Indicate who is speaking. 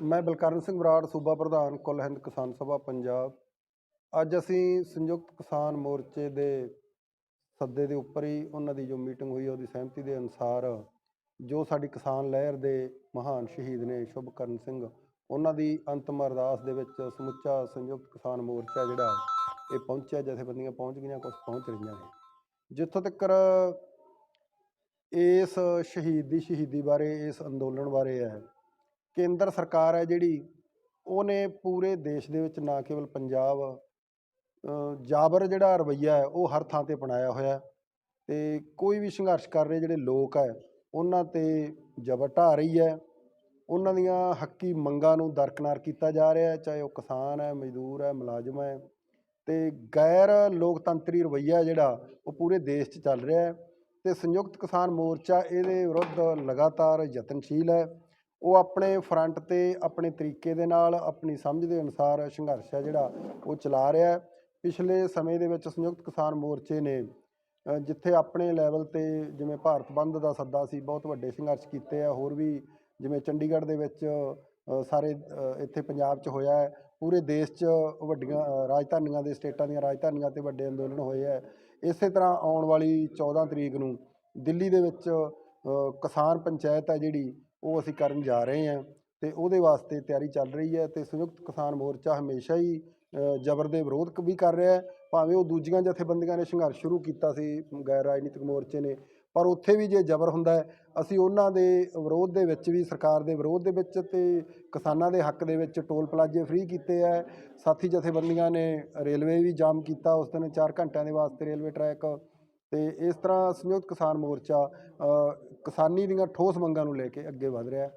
Speaker 1: ਮੈਂ ਬਲਕਰਨ ਸਿੰਘ ਬਰਾੜ, ਸੂਬਾ ਪ੍ਰਧਾਨ, ਕੁੱਲ ਹਿੰਦ ਕਿਸਾਨ ਸਭਾ, ਪੰਜਾਬ। ਅੱਜ ਅਸੀਂ ਸੰਯੁਕਤ ਕਿਸਾਨ ਮੋਰਚੇ ਦੇ ਸੱਦੇ ਦੇ ਉੱਪਰ ਹੀ ਉਹਨਾਂ ਦੀ ਜੋ ਮੀਟਿੰਗ ਹੋਈ ਉਹਦੀ ਸਹਿਮਤੀ ਦੇ ਅਨੁਸਾਰ ਜੋ ਸਾਡੀ ਕਿਸਾਨ ਲਹਿਰ ਦੇ ਮਹਾਨ ਸ਼ਹੀਦ ਨੇ ਸ਼ੁਭਕਰਨ ਸਿੰਘ, ਉਹਨਾਂ ਦੀ ਅੰਤਮ ਅਰਦਾਸ ਦੇ ਵਿੱਚ ਸਮੁੱਚਾ ਸੰਯੁਕਤ ਕਿਸਾਨ ਮੋਰਚਾ ਜਿਹੜਾ, ਇਹ ਪਹੁੰਚਿਆ, ਜਥੇਬੰਦੀਆਂ ਪਹੁੰਚ ਗਈਆਂ ਕੁਝ ਪਹੁੰਚ ਰਹੀਆਂ ਨੇ। ਜਿੱਥੋਂ ਤੱਕ ਇਸ ਸ਼ਹੀਦ ਦੀ ਸ਼ਹੀਦੀ ਬਾਰੇ, ਇਸ ਅੰਦੋਲਨ ਬਾਰੇ ਹੈ ਕੇਂਦਰ ਸਰਕਾਰ ਹੈ ਜਿਹੜੀ, ਉਹਨੇ ਪੂਰੇ ਦੇਸ਼ ਦੇ ਵਿੱਚ ਨਾ ਕੇਵਲ ਪੰਜਾਬ ਜਾਬਰ ਜਿਹੜਾ ਰਵੱਈਆ ਹੈ, ਉਹ ਹਰ ਥਾਂ ਤੇ ਅਪਣਾਇਆ ਹੋਇਆ ਹੈ ਤੇ ਕੋਈ ਵੀ ਸੰਘਰਸ਼ ਕਰ ਰਹੇ ਜਿਹੜੇ ਲੋਕ ਹੈ, ਉਹਨਾਂ ਤੇ ਜ਼ਬਰ ਢਾਹ ਰਹੀ ਹੈ। ਉਹਨਾਂ ਦੀਆਂ ਹੱਕੀ ਮੰਗਾਂ ਨੂੰ ਦਰਕਨਾਰ ਕੀਤਾ ਜਾ ਰਿਹਾ ਹੈ, ਚਾਹੇ ਉਹ ਕਿਸਾਨ ਹੈ, ਮਜ਼ਦੂਰ ਹੈ, ਮੁਲਾਜ਼ਮ ਹੈ ਤੇ ਗੈਰ ਲੋਕਤੰਤਰੀ ਰਵੱਈਆ ਜਿਹੜਾ, ਉਹ ਪੂਰੇ ਦੇਸ਼ 'ਚ ਚੱਲ ਰਿਹਾ ਹੈ ਤੇ ਸੰਯੁਕਤ ਕਿਸਾਨ ਮੋਰਚਾ ਇਹਦੇ ਵਿਰੁੱਧ ਲਗਾਤਾਰ ਯਤਨਸ਼ੀਲ ਹੈ। ਉਹ ਆਪਣੇ ਫਰੰਟ ਤੇ ਆਪਣੇ ਤਰੀਕੇ ਦੇ ਨਾਲ, ਆਪਣੀ ਸਮਝ ਦੇ ਅਨੁਸਾਰ ਸੰਘਰਸ਼ ਹੈ ਜਿਹੜਾ ਉਹ ਚਲਾ ਰਿਹਾ ਹੈ। ਪਿਛਲੇ ਸਮੇਂ ਦੇ ਵਿੱਚ ਸੰਯੁਕਤ ਕਿਸਾਨ ਮੋਰਚੇ ਨੇ ਜਿੱਥੇ ਆਪਣੇ ਲੈਵਲ ਤੇ ਜਿਵੇਂ ਭਾਰਤ ਬੰਦ ਦਾ ਸੱਦਾ ਸੀ, ਬਹੁਤ ਵੱਡੇ ਸੰਘਰਸ਼ ਕੀਤੇ ਆ। ਹੋਰ ਵੀ ਜਿਵੇਂ ਚੰਡੀਗੜ੍ਹ ਦੇ ਵਿੱਚ ਸਾਰੇ ਇੱਥੇ ਪੰਜਾਬ 'ਚ ਹੋਇਆ ਹੈ। ਪੂਰੇ ਦੇਸ਼ 'ਚ ਵੱਡੀਆਂ ਰਾਜਧਾਨੀਆਂ ਦੇ, ਸਟੇਟਾਂ ਦੀਆਂ ਰਾਜਧਾਨੀਆਂ ਤੇ ਵੱਡੇ ਅੰਦੋਲਨ ਹੋਏ ਹੈ ਇਸੇ ਤਰ੍ਹਾਂ ਆਉਣ ਵਾਲੀ 14 ਤਰੀਕ ਨੂੰ ਦਿੱਲੀ ਦੇ ਵਿੱਚ ਕਿਸਾਨ ਪੰਚਾਇਤ ਹੈ ਜਿਹੜੀ ਉਹ ਅਸੀਂ ਕਰਨ ਜਾ ਰਹੇ ਹਾਂ ਤੇ ਉਹਦੇ ਵਾਸਤੇ ਤਿਆਰੀ ਚੱਲ ਰਹੀ ਹੈ ਤੇ ਸੰਯੁਕਤ ਕਿਸਾਨ ਮੋਰਚਾ ਹਮੇਸ਼ਾ ਹੀ ਜ਼ਬਰ ਦੇ ਵਿਰੋਧ ਵੀ ਕਰ ਰਿਹਾ ਹੈ। ਭਾਵੇਂ ਉਹ ਦੂਜੀਆਂ ਜਥੇਬੰਦੀਆਂ ਨੇ ਸੰਘਰਸ਼ ਸ਼ੁਰੂ ਕੀਤਾ ਸੀ, ਗੈਰ ਰਾਜਨੀਤਿਕ ਮੋਰਚੇ ਨੇ, ਪਰ ਉੱਥੇ ਵੀ ਜੇ ਜ਼ਬਰ ਹੁੰਦਾ ਹੈ, ਅਸੀਂ ਉਹਨਾਂ ਦੇ ਵਿਰੋਧ ਦੇ ਵਿੱਚ ਵੀ, ਸਰਕਾਰ ਦੇ ਵਿਰੋਧ ਦੇ ਵਿੱਚ ਤੇ ਕਿਸਾਨਾਂ ਦੇ ਹੱਕ ਦੇ ਵਿੱਚ ਟੋਲ ਪਲਾਜ਼ੇ ਫ੍ਰੀ ਕੀਤੇ ਹੈ। ਸਾਥੀ ਜਥੇਬੰਦੀਆਂ ਨੇ ਰੇਲਵੇ ਵੀ ਜਾਮ ਕੀਤਾ ਉਸ ਦਿਨ 4 ਘੰਟਿਆਂ ਦੇ ਵਾਸਤੇ ਰੇਲਵੇ ਟਰੈਕ ਤੇ ਇਸ ਤਰ੍ਹਾਂ ਸੰਯੁਕਤ ਕਿਸਾਨ ਮੋਰਚਾ ਕਿਸਾਨੀ ਦੀਆਂ ਠੋਸ ਮੰਗਾਂ ਨੂੰ ਲੈ ਕੇ ਅੱਗੇ ਵਧ ਰਿਹਾ